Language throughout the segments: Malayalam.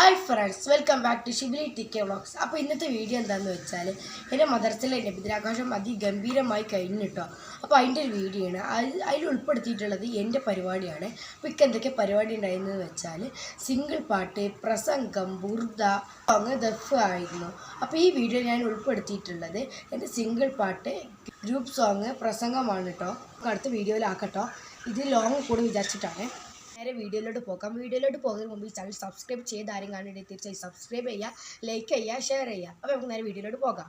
Hi friends welcome back to Shibili T K vlogs അപ്പോൾ ഇന്നത്തെ വീഡിയോ എന്താണെന്ന് വെച്ചാൽ എന്റെ മദർസിലെ നബിദിനാഘോഷം അതിഗംഭീരമായി കഴിഞ്ഞു കേട്ടോ അപ്പോൾ അതിന്റെ ഒരു വീഡിയോ ആണ്. അതിൽ ഉൾപ്പെടുത്തിയിട്ടുള്ളത് എന്റെ പരിപാടിയാണ്. അപ്പോൾ ഇക്ക എന്തൊക്കെ പരിപാടി ഉണ്ടായിരുന്നത് വെച്ചാൽ സിംഗിൾ പാട്ട് പ്രസംഗം ബുർദ അങ്ങനെ ദഫ് ആയിരുന്നു. അപ്പോൾ ഈ വീഡിയോ ഞാൻ ഉൾപ്പെടുത്തിയിട്ടുള്ളത് എന്റെ സിംഗിൾ പാട്ട് ഗ്രൂപ്പ് സോങ് പ്രസംഗമാണ് കേട്ടോ അടുത്ത വീഡിയോയിലാക്കട്ടോ ഇത് ലോങ് കൂടെ വിചാരിച്ചിട്ടാണ്. നേരെ വീഡിയോയിലോട്ട് പോകാം. വീഡിയോയിലോട്ട് പോകുന്നതിന് മുമ്പ് ഈ ചാനൽ സബ്സ്ക്രൈബ് ചെയ്ത് ആരും കാണേണ്ടി തീർച്ചയായും സബ്സ്ക്രൈബ് ചെയ്യുക ലൈക്ക് ചെയ്യുക ഷെയർ ചെയ്യുക. അപ്പോൾ നമുക്ക് നേരെ വീഡിയോയിലോട്ട് പോകാം.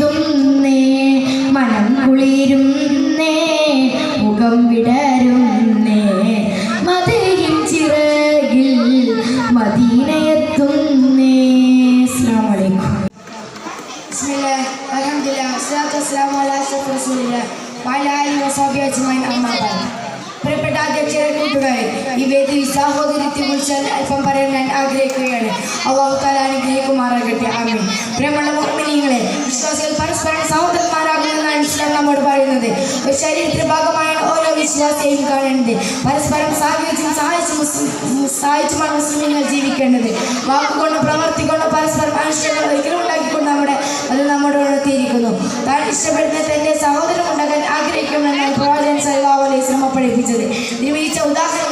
മദീനയെത്തുന്നേ മനം കുളിരുന്നേ മുഖം വിടരുന്നേ. മതിലിൻ ചിറകിൽ മദീനയെത്തുന്നേ. അസ്സലാമു അലൈക്കും ബിസ്മില്ലാഹ് അൽഹംദുലില്ലാഹ് വസ്സലാത്തു വസ്സലാമു അലാ അമ്മാ ബഅദ് പ്രിയപ്പെട്ട അധ്യക്ഷരെ കൂട്ടുകാരെ ഈ വേദി സാഹോദര്യത്തെ കുറിച്ച് അല്പം പറയാൻ ഞാൻ ആഗ്രഹിക്കുകയാണ്. അള്ളാഹു താല അനുഗ്രഹിക്കുമാറാകട്ടെ. ആമീൻ. പ്രിയമുള്ള മോർമിനിയങ്ങളെ വിശ്വാസികൾ പരസ്പരം സഹോദരന്മാരാകുമെന്നാണ് ഇസ്ലാം നമ്മോട് പറയുന്നത്. ഒരു ശരീരത്തിന്റെ ഭാഗമായാണ് ഓരോ വിശ്വാസിയെയും കാണേണ്ടത്. പരസ്പരം സഹായിച്ച് മുസ്ലിം സഹായിച്ചുമാണ് മുസ്ലിങ്ങൾ ജീവിക്കേണ്ടത്. വാക്കുകൊണ്ടോ പ്രവർത്തിക്കൊണ്ടോ പരസ്പരം അനുഷ്ഠകൾ ഒരിക്കലും ഉണ്ടാക്കിക്കൊണ്ട് നമ്മുടെ അത് നമ്മോട് ഉണർത്തിയിരിക്കുന്നു. താൻ ഇഷ്ടപ്പെടുന്ന തന്റെ സഹോദരം ഉണ്ടാകാൻ ആഗ്രഹിക്കുമെന്നാണ് പ്രവാചകൻ സല്ലല്ലാഹു അലൈഹി വസല്ലം പഠിപ്പിച്ചത്. മികച്ച ഉദാഹരണമാണ്